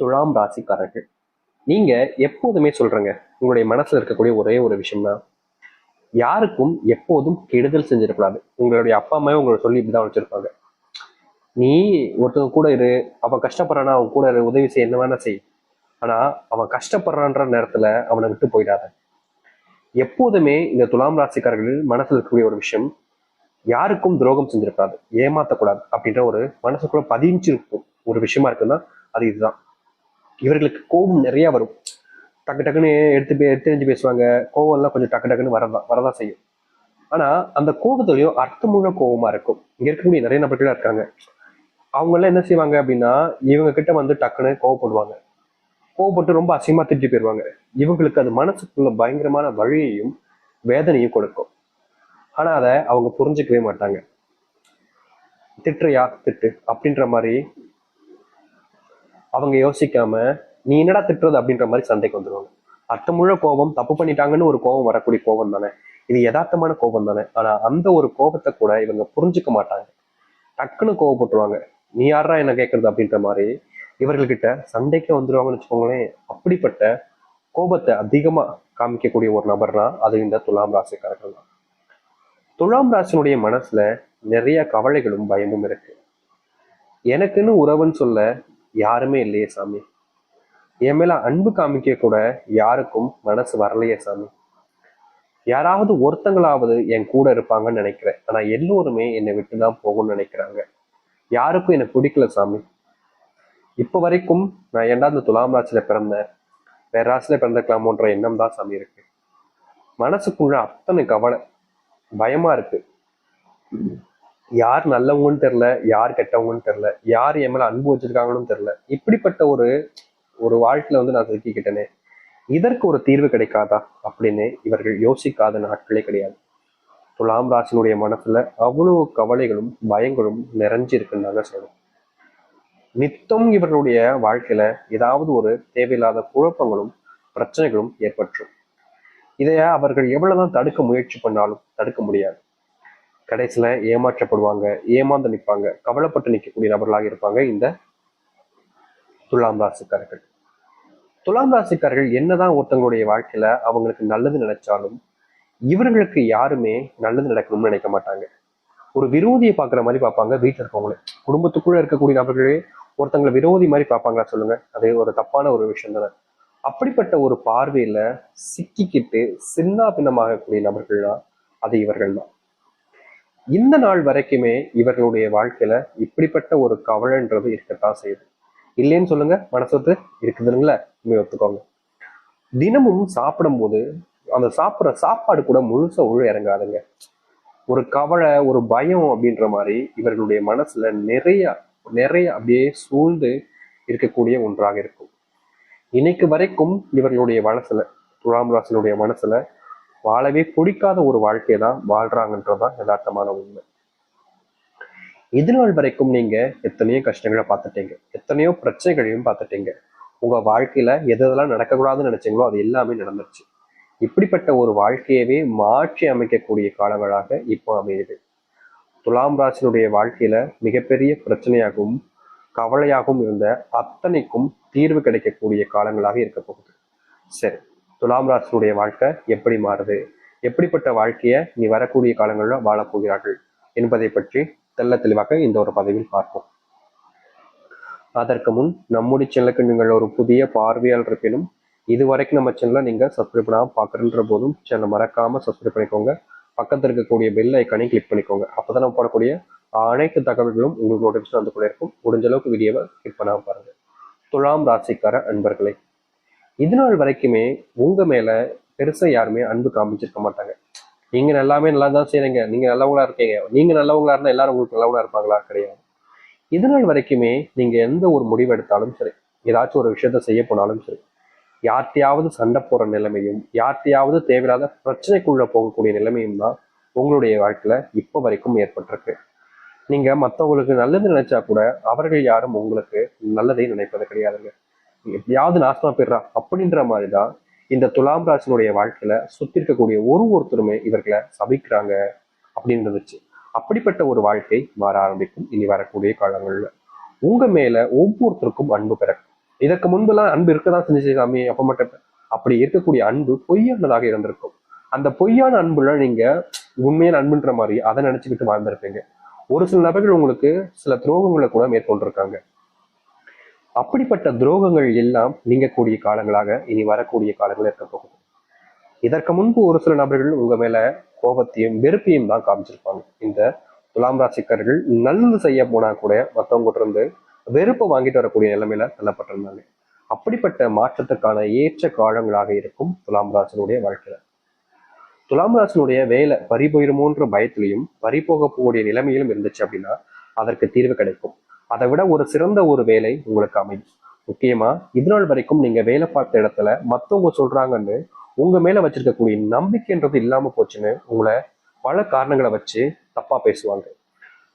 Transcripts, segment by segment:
துலாம் ராசிக்காரர்கள். நீங்க எப்போதுமே சொல்றேங்க உங்களுடைய மனசுல இருக்கக்கூடிய ஒரே ஒரு விஷயம் தான் யாருக்கும் எப்போதும் கெடுதல் செஞ்சிடக்கூடாது. உங்களுடைய அப்பா அம்மாவே உங்களை சொல்லி இப்படிதான் வச்சிருப்பாங்க. நீ ஒருத்தவங்க கூட இரு அவன் கஷ்டப்படுறானா அவன் கூட இரு உதவி செய்ய என்ன வேணா செய். ஆனா அவன் கஷ்டப்படுறான்ற நேரத்துல அவனை விட்டு போயிடாத. எப்போதுமே இந்த துலாம் ராசிக்காரர்கள் மனசுல இருக்கக்கூடிய ஒரு விஷயம் யாருக்கும் துரோகம் செஞ்சிடக்கூடாது ஏமாத்தக்கூடாது அப்படின்ற ஒரு மனசுக்குள்ள பதிஞ்சிருக்கும் ஒரு விஷயமா இருக்குன்னா அது இதுதான். இவர்களுக்கு கோபம் நிறையா வரும். டக்கு டக்குன்னு எடுத்து பே எடுத்து பேசுவாங்க. கோவம் எல்லாம் கொஞ்சம் டக்கு டக்குன்னு வரதா வரதான் செய்யும். ஆனால் அந்த கோபத்துலையும் அர்த்தமுள்ள கோபமாக இருக்கும். இங்கே இருக்கக்கூடிய நிறைய நபர்களாக இருக்காங்க. அவங்க எல்லாம் என்ன செய்வாங்க அப்படின்னா இவங்க கிட்ட வந்து டக்குன்னு கோவப்படுவாங்க. கோவப்பட்டு ரொம்ப அசிங்கமாக திட்டி போயிடுவாங்க இவங்களுக்கு அது மனசுக்குள்ள பயங்கரமான வழியையும் வேதனையும் கொடுக்கும். ஆனா அதை அவங்க புரிஞ்சுக்கவே மாட்டாங்க. திட்டுறியா? திட்டு. அப்படின்ற மாதிரி அவங்க யோசிக்காம நீ என்னடா திட்டுறது? அப்படின்ற மாதிரி சண்டைக்கு வந்துருவாங்க. அர்த்தமுள்ள கோபம் தப்பு பண்ணிட்டாங்கன்னு ஒரு கோபம் வரக்கூடிய கோபம் தானே. இது யதார்த்தமான கோபம் தானே. ஆனா அந்த ஒரு கோபத்தை கூட இவங்க புரிஞ்சுக்க மாட்டாங்க. டக்குன்னு கோவப்பட்டுருவாங்க. நீ யாரா என்ன கேட்கறது அப்படின்ற மாதிரி இவர்கள்கிட்ட சண்டைக்கு வந்துருவாங்கன்னு வச்சுக்கோங்களேன். அப்படிப்பட்ட கோபத்தை அதிகமா காமிக்கக்கூடிய ஒரு நபர்னா அது இந்த துலாம் ராசிக்காரர்கள் தான். துலாம் ராசினுடைய மனசுல நிறைய கவலைகளும் பயமும் இருக்கு. எனக்குன்னு உறவுன்னு சொல்ல யாருமே இல்லையே சாமி. என் மேல அன்பு காமிக்க கூட யாருக்கும் மனசு வரலையே சாமி. யாராவது ஒருத்தங்களாவது என் கூட இருப்பாங்கன்னு நினைக்கிறேன். ஆனா எல்லோருமே என்னை விட்டு தான் போகும்னு நினைக்கிறாங்க. யாருக்கும் எனக்கு பிடிக்கல சாமி. இப்ப வரைக்கும் நான் ஏன்டா இந்த துலாம் ராசியில பிறந்தேன் வேற ராசியில பிறந்திருக்கலாமோன்ற எண்ணம் தான் சாமி இருக்கு. மனசுக்குள்ள அத்தனை கவலை பயமா இருக்கு. யார் நல்லவங்கன்னு தெரில யார் கெட்டவங்கன்னு தெரில யார் என் மேலே அன்பு வச்சிருக்காங்கன்னு தெரில இப்படிப்பட்ட ஒரு ஒரு வாழ்க்கையில வந்து நான் சிக்கிக்கிட்டேனே இதற்கு ஒரு தீர்வு கிடைக்காதா அப்படின்னு இவர்கள் யோசிக்காத நாட்களே கிடையாது. துலாம் ராசினுடைய மனசுல அவ்வளவு கவலைகளும் பயங்களும் நிறைஞ்சிருக்குன்னு தாங்க சொல்லணும். நித்தம் இவர்களுடைய வாழ்க்கையில ஏதாவது ஒரு தேவையில்லாத குழப்பங்களும் பிரச்சனைகளும் ஏற்பட்டுரும். இதைய அவர்கள் எவ்வளவுதான் தடுக்க முயற்சி பண்ணாலும் தடுக்க முடியாது. கடைசியில ஏமாற்றப்படுவாங்க ஏமாந்து நிற்பாங்க கவலைப்பட்டு நிற்கக்கூடிய நபர்களாக இருப்பாங்க இந்த துலாம் ராசிக்காரர்கள். துலாம் ராசிக்காரர்கள் என்னதான் ஒருத்தங்களுடைய வாழ்க்கையில அவங்களுக்கு நல்லது நினைச்சாலும் இவர்களுக்கு யாருமே நல்லது நடக்கணும்னு நினைக்க மாட்டாங்க. ஒரு விரோதியை பார்க்குற மாதிரி பார்ப்பாங்க வீட்டில் இருக்கவங்களே. குடும்பத்துக்குள்ள இருக்கக்கூடிய நபர்களே ஒருத்தங்களை விரோதி மாதிரி பார்ப்பாங்களா சொல்லுங்க. அது ஒரு தப்பான ஒரு விஷயம் தானே. அப்படிப்பட்ட ஒரு பார்வையில சிக்கிக்கிட்டு சின்ன பின்னமாகக்கூடிய நபர்கள் தான் அது இவர்கள் தான் இந்த நாள் வரைக்குமே இவர்களுடைய வாழ்க்கையில இப்படிப்பட்ட ஒரு கவலைன்றது இருக்கத்தான் செய்யுது. இல்லைன்னு சொல்லுங்க மனசொத்து இருக்குதுங்களா? உண்மை ஒத்துக்கோங்க. தினமும் சாப்பிடும்போது அந்த சாப்பிட்ற சாப்பாடு கூட முழுசா உழு இறங்காதுங்க. ஒரு கவலை ஒரு பயம் அப்படின்ற மாதிரி இவர்களுடைய மனசுல நிறைய நிறைய அப்படியே சூழ்ந்து இருக்கக்கூடிய ஒன்றாக இருக்கும். இன்னைக்கு வரைக்கும் இவர்களுடைய மனசுல துலாம் ராசினுடைய மனசுல வாழவே பிடிக்காத ஒரு வாழ்க்கையை தான் வாழ்றாங்கன்றதுதான் யதார்த்தமான உண்மை. எதிர்நாள் வரைக்கும் நீங்க எத்தனையோ கஷ்டங்களை பார்த்துட்டீங்க. எத்தனையோ பிரச்சனைகளையும் பார்த்துட்டீங்க. உங்க வாழ்க்கையில எது எதெல்லாம் நடக்கக்கூடாதுன்னு நினைச்சீங்களோ அது எல்லாமே நடந்துருச்சு. இப்படிப்பட்ட ஒரு வாழ்க்கையவே மாற்றி அமைக்கக்கூடிய காலங்களாக இப்போ அமையுது. துலாம் ராசினுடைய வாழ்க்கையில மிகப்பெரிய பிரச்சனையாகவும் கவலையாகவும் இருந்த அத்தனைக்கும் தீர்வு கிடைக்கக்கூடிய காலங்களாக இருக்க போகுது. சரி துலாம் ராசினுடைய வாழ்க்கை எப்படி மாறுது? எப்படிப்பட்ட வாழ்க்கையை நீ வரக்கூடிய காலங்களில் வாழப்போகிறார்கள் என்பதை பற்றி தெள்ள தெளிவாக இந்த ஒரு பதவியில் பார்ப்போம். அதற்கு முன் நம்முடைய சேனலுக்கு நீங்கள் ஒரு புதிய பார்வையாளர் இருப்பினும் இதுவரைக்கும் நம்ம சேனலை நீங்கள் சப்ஸ்கிரைப் பண்ணாமல் பார்க்குறன்ற போதும் சேனலை மறக்காமல் சப்ஸ்கிரைப் பண்ணிக்கோங்க. பக்கத்தில் இருக்கக்கூடிய பெல் ஐக்கானையும் கிளிக் பண்ணிக்கோங்க. அப்போ தான் நம்ம போடக்கூடிய அனைத்து தகவல்களும் உங்களுக்கு நோட்டிஃபிகேஷன் வந்து கூட இருக்கும். முடிஞ்ச அளவுக்கு வீடியோவை கிளிக் பண்ணாமல் பாருங்கள் துலாம் ராசிக்கார அன்பர்களை இது நாள் வரைக்குமே உங்க மேல பெருசா யாருமே அன்பு காமிச்சிருக்க மாட்டாங்க. நீங்க எல்லாமே நல்லா தான் செய்கிறீங்க நீங்க நல்லவங்களா இருக்கீங்க. நீங்க நல்லவங்களா இருந்தா எல்லாரும் உங்களுக்கு நல்லவங்களா இருப்பாங்களா? கிடையாது. இது நாள் வரைக்குமே நீங்க எந்த ஒரு முடிவு எடுத்தாலும் சரி ஏதாச்சும் ஒரு விஷயத்த செய்ய போனாலும் சரி யார்கிட்டயாவது சண்டை போற நிலைமையும் யார்கிட்டயாவது தேவையில்லாத பிரச்சனைக்குள்ள போகக்கூடிய நிலைமையும் தான் உங்களுடைய வாழ்க்கையில இப்போ வரைக்கும் ஏற்பட்டிருக்கு. நீங்க மற்றவங்களுக்கு நல்லது நினைச்சா கூட அவர்கள் யாரும் உங்களுக்கு நல்லதை நினைப்பது கிடையாதுங்க. எப்படியாவது நாசமா போயிடுறா அப்படின்ற மாதிரி தான் இந்த துலாம் ராசினுடைய வாழ்க்கையில சுத்தி இருக்கக்கூடிய ஒரு ஒருத்தருமே இவர்களை சபிக்கிறாங்க அப்படின்னு இருந்துச்சு அப்படிப்பட்ட ஒரு வாழ்க்கை மாற ஆரம்பிக்கும். இனி வரக்கூடிய காலங்கள்ல உங்க மேல ஒவ்வொருத்தருக்கும் அன்பு பிறக்கும். இதற்கு முன்பெல்லாம் அன்பு இருக்கதான் செஞ்சு சாமி அப்ப மட்டும் அப்படி இருக்கக்கூடிய அன்பு பொய்யானதாக இருந்திருக்கும். அந்த பொய்யான அன்புல நீங்க உண்மையான அன்புன்ற மாதிரி அதை நினைச்சுக்கிட்டு வாழ்ந்திருப்பீங்க. ஒரு சில நபர்கள் உங்களுக்கு சில துரோகங்களை கூட மேற்கொண்டிருக்காங்க. அப்படிப்பட்ட துரோகங்கள் எல்லாம் நீங்கக்கூடிய காலங்களாக இனி வரக்கூடிய காலங்கள் இருக்க போகுது. இதற்கு முன்பு ஒரு சில நபர்கள் உங்க மேல கோபத்தையும் வெறுப்பையும் தான் காமிச்சிருப்பாங்க. இந்த துலாம் ராசிக்காரர்கள் நல்லது செய்ய போனா கூட மத்தவங்க இருந்து வெறுப்பை வாங்கிட்டு வரக்கூடிய நிலைமையில தள்ளப்பட்டிருந்தாங்க. அப்படிப்பட்ட மாற்றத்துக்கான ஏற்ற காலங்களாக இருக்கும் துலாம் ராசனுடைய வாழ்க்கையில துலாம் ராசனுடைய வேலை பறி போயிருமோன்ற பயத்திலையும் பறிபோக போகக்கூடிய நிலைமையிலும் இருந்துச்சு அப்படின்னா அதற்கு தீர்வு கிடைக்கும். அதை விட ஒரு சிறந்த ஒரு வேலை உங்களுக்கு அமையும். முக்கியமா இது வரைக்கும் நீங்க வேலை பார்த்த இடத்துல மத்தவங்க சொல்றாங்கன்னு உங்க மேல வச்சிருக்கக்கூடிய நம்பிக்கைன்றது இல்லாம போச்சுன்னு உங்களை பல காரணங்களை வச்சு தப்பா பேசுவாங்க.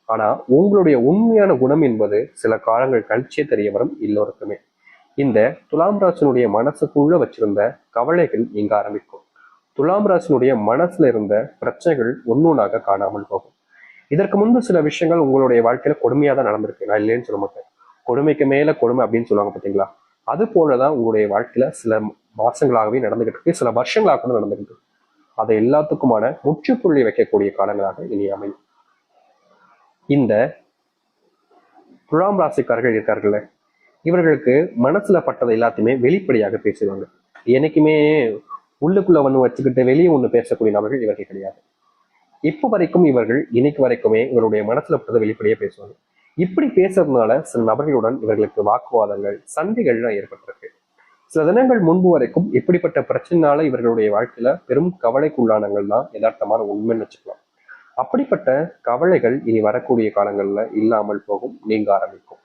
ஆனா உங்களுடைய உண்மையான குணம் என்பது சில காலங்கள் கழிச்சே தெரிய வரும் எல்லோருக்குமே. இந்த துலாம் ராசினுடைய மனசுக்குள்ள வச்சிருந்த கவலைகள் நீங்க ஆரம்பிக்கும். துலாம் ராசினுடைய மனசுல இருந்த பிரச்சனைகள் ஒன்னொன்னாக காணாமல் போகும். இதற்கு முன்பு சில விஷயங்கள் உங்களுடைய வாழ்க்கையில கொடுமையாக தான் நடந்திருக்கு. நான் இல்லைன்னு சொல்ல மாட்டேன். கொடுமைக்கு மேல கொடுமை அப்படின்னு சொல்லுவாங்க பாத்தீங்களா? அது போலதான் உங்களுடைய வாழ்க்கையில சில மாசங்களாகவே நடந்துகிட்டு இருக்கு. சில வருஷங்களாக கூட நடந்துகிட்டு இருக்கு. அதை எல்லாத்துக்குமான முற்றுப்புள்ளி வைக்கக்கூடிய காலங்களாக இனி அமையும். இந்த புழாம் ராசிக்காரர்கள் இருக்கார்கள்ல இவர்களுக்கு மனசுல பட்டதை எல்லாத்தையுமே வெளிப்படையாக பேசுவாங்க என்னைக்குமே உள்ளுக்குள்ள ஒண்ணு வச்சுக்கிட்டு வெளியே ஒண்ணு பேசக்கூடிய நபர்கள் இவர்கள் கிடையாது. இப்போ வரைக்கும் இவர்கள் இன்னைக்கு வரைக்குமே இவருடைய மனசுல பட்டதை வெளிப்படையே பேசுவாங்க. இப்படி பேசுறதுனால சில நபர்களுடன் இவர்களுக்கு வாக்குவாதங்கள் சண்டைகள்லாம் ஏற்பட்டிருக்கு. சில தினங்கள் முன்பு வரைக்கும் இப்படிப்பட்ட பிரச்சனைனால இவர்களுடைய வாழ்க்கையில பெரும் கவலைக்குள்ளானங்கள் தான் யதார்த்தமான உண்மைன்னு வச்சுக்கலாம். அப்படிப்பட்ட கவலைகள் இனி வரக்கூடிய காலங்கள்ல இல்லாமல் போகும் நீங்க ஆரம்பிக்கும்.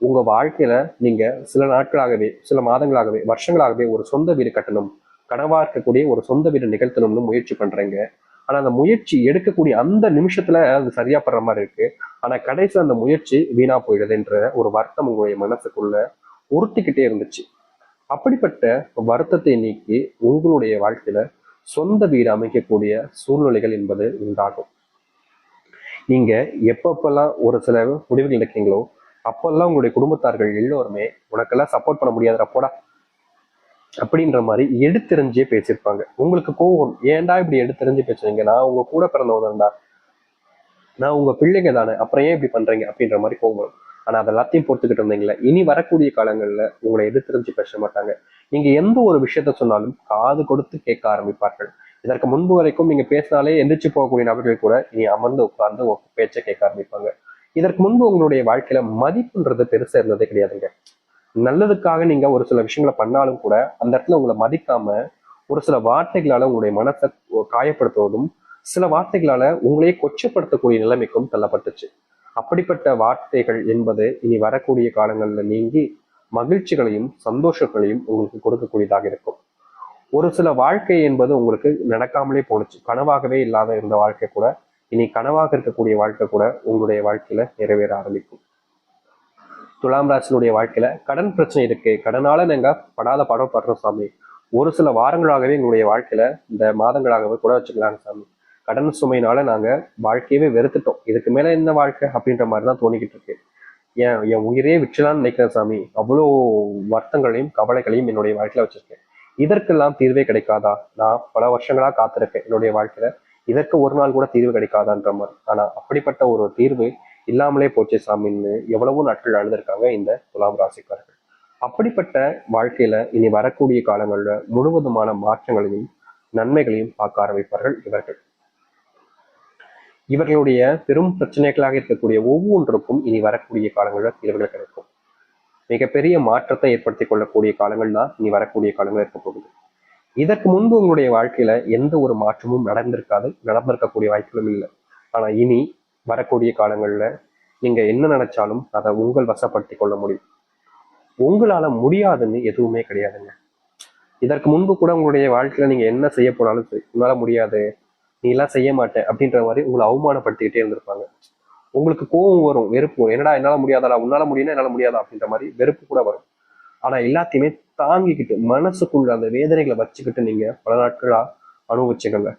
உங்க வாழ்க்கையில நீங்க சில நாட்களாகவே சில மாதங்களாகவே வருஷங்களாகவே ஒரு சொந்த வீடு கட்டணும் கனவா இருக்கக்கூடிய ஒரு சொந்த வீடு நிகழ்த்தணும்னு முயற்சி பண்றீங்க. ஆனா அந்த முயற்சி எடுக்கக்கூடிய அந்த நிமிஷத்துல அது சரியா படுற மாதிரி இருக்கு. ஆனா கடைசி அந்த முயற்சி வீணா போயிடுதுன்ற ஒரு வருத்தம் உங்களுடைய மனசுக்குள்ள உறுத்திக்கிட்டே இருந்துச்சு. அப்படிப்பட்ட வருத்தத்தை நீக்கி உங்களுடைய வாழ்க்கையில சொந்த வீடு அமைக்கக்கூடிய சூழ்நிலைகள் என்பது உண்டாகும். நீங்க எப்பப்பெல்லாம் ஒரு சில முடிவுகள் எடுக்கீங்களோ அப்பெல்லாம் உங்களுடைய குடும்பத்தார்கள் எல்லோருமே உனக்கெல்லாம் சப்போர்ட் பண்ண முடியாதுடா போடா. அப்படின்ற மாதிரி எடுத்தெறிஞ்சே பேசியிருப்பாங்க. உங்களுக்கு கோவம் ஏன்டா இப்படி எடுத்தெறிஞ்சு பேசுறீங்க? நான் உங்க கூட பிறந்தவன்டா நான் உங்க பிள்ளைங்க தானே. அப்புறம் ஏன் இப்படி பண்றீங்க? அப்படின்ற மாதிரி கோவம் ஆனா அது எல்லாத்தையும் பொறுத்துக்கிட்டு இருந்தீங்களே இனி வரக்கூடிய காலங்கள்ல உங்களை எடுத்தெறிஞ்சு பேச மாட்டாங்க. நீங்க எந்த ஒரு விஷயத்த சொன்னாலும் காது கொடுத்து கேட்க ஆரம்பிப்பார்கள். இதற்கு முன்பு வரைக்கும் நீங்க பேசினாலே எந்திரிச்சு போகக்கூடிய நபர்கள் கூட இனி அமர்ந்து உட்கார்ந்து பேச்சை கேட்க ஆரம்பிப்பாங்க. இதற்கு முன்பு உங்களுடைய வாழ்க்கையில மதிப்புன்றது பெருசா இருந்ததே கிடையாதுங்க. நல்லதுக்காக நீங்க ஒரு சில விஷயங்களை பண்ணாலும் கூட அந்த இடத்துல உங்களை மதிக்காம ஒரு சில வார்த்தைகளால உங்களுடைய மனத்தை காயப்படுத்துவதும் சில வார்த்தைகளால உங்களையே கொச்சப்படுத்தக்கூடிய நிலைமைக்கும் தள்ளப்பட்டுச்சு. அப்படிப்பட்ட வார்த்தைகள் என்பது இனி வரக்கூடிய காலங்கள்ல நீங்கி மகிழ்ச்சிகளையும் சந்தோஷங்களையும் உங்களுக்கு கொடுக்கக்கூடியதாக இருக்கும். ஒரு சில வாழ்க்கை என்பது உங்களுக்கு நடக்காமலே போணுச்சு. கனவாகவே இல்லாத இருந்த வாழ்க்கை கூட இனி கனவாக இருக்கக்கூடிய வாழ்க்கை கூட உங்களுடைய வாழ்க்கையில நிறைவேற ஆரம்பிக்கும். துலாம் ராசினுடைய வாழ்க்கையில கடன் பிரச்சனை இருக்கு. கடனால நாங்க படாத படம் படுறோம் சாமி. ஒரு சில வாரங்களாகவே எங்களுடைய வாழ்க்கையில இந்த மாதங்களாகவே கூட வச்சுக்கலாங்க சாமி. கடன் சுமையினால நாங்க வாழ்க்கையவே வெறுத்துட்டோம். இதுக்கு மேல என்ன வாழ்க்கை அப்படின்ற மாதிரி தான் தோணிக்கிட்டு இருக்கு. ஏன் என் உயிரே விற்றலான்னு நினைக்கிறேன் சாமி. அவ்வளோ வருத்தங்களையும் கவலைகளையும் என்னுடைய வாழ்க்கையில வச்சிருக்கேன். இதற்கெல்லாம் தீர்வே கிடைக்காதா? நான் பல வருஷங்களா காத்திருக்கேன். என்னுடைய வாழ்க்கையில இதற்கு ஒரு நாள் கூட தீர்வு கிடைக்காதான்ற மாதிரி. ஆனா அப்படிப்பட்ட ஒரு தீர்வு இல்லாமலே போச்சே சாமின்னு எவ்வளவோ நாட்கள் அழுதுருக்காங்க இந்த துலாம் ராசிக்காரர்கள். அப்படிப்பட்ட வாழ்க்கையில இனி வரக்கூடிய காலங்களில் முழுவதுமான மாற்றங்களையும் நன்மைகளையும் பார்க்க ஆரம்பிப்பார்கள் இவர்கள். இவர்களுடைய பெரும் பிரச்சனைகளாக இருக்கக்கூடிய ஒவ்வொன்றுக்கும் இனி வரக்கூடிய காலங்களில் தீர்வுகள் கிடைக்கும். மிகப்பெரிய மாற்றத்தை ஏற்படுத்திக் கொள்ளக்கூடிய காலங்கள் தான் இனி வரக்கூடிய காலங்கள் இருக்க போகுது. இதற்கு முன்பு உங்களுடைய வாழ்க்கையில எந்த ஒரு மாற்றமும் நடந்திருக்காது நடந்திருக்கக்கூடிய வாய்ப்புகளும் இல்லை. ஆனா இனி வரக்கூடிய காலங்கள்ல நீங்க என்ன நினைச்சாலும் அதை உங்கள் வசப்படுத்தி கொள்ள முடியும். உங்களால முடியாதுன்னு எதுவுமே கிடையாதுங்க. இதற்கு முன்பு கூட உங்களுடைய வாழ்க்கையில நீங்க என்ன செய்ய போனாலும் சரி உன்னால முடியாது நீ எல்லாம் செய்ய மாட்டேன் அப்படின்ற மாதிரி உங்களை அவமானப்படுத்திக்கிட்டே இருந்திருப்பாங்க. உங்களுக்கு கோவம் வரும் வெறுப்பு என்னடா என்னால முடியாதடா உன்னால முடியும்னா என்னால முடியாதா? அப்படின்ற மாதிரி வெறுப்பு கூட வரும். ஆனா எல்லாத்தையுமே தாங்கிக்கிட்டு மனசுக்குள்ள அந்த வேதனைகளை வச்சுக்கிட்டு நீங்க பல நாட்களா அனுபவிச்சுக்கல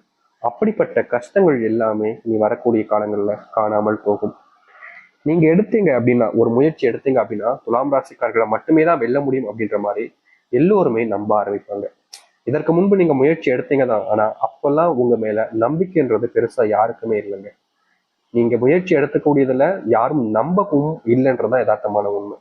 அப்படிப்பட்ட கஷ்டங்கள் எல்லாமே நீ வரக்கூடிய காலங்களில் காணாமல் போகும். நீங்க எடுத்தீங்க அப்படின்னா ஒரு முயற்சி எடுத்தீங்க அப்படின்னா துலாம் ராசிக்காரர்களை மட்டுமே தான் வெல்ல முடியும் அப்படின்ற மாதிரி எல்லோருமே நம்ப ஆரம்பிப்பாங்க. இதற்கு முன்பு நீங்க முயற்சி எடுத்தீங்க தான் ஆனா அப்பெல்லாம் உங்க மேல நம்பிக்கைன்றது பெருசா யாருக்குமே இல்லைங்க. நீங்க முயற்சி எடுக்கக்கூடியதுல யாரும் நம்பவும் இல்லைன்றதான் யதார்த்தமான உண்மை.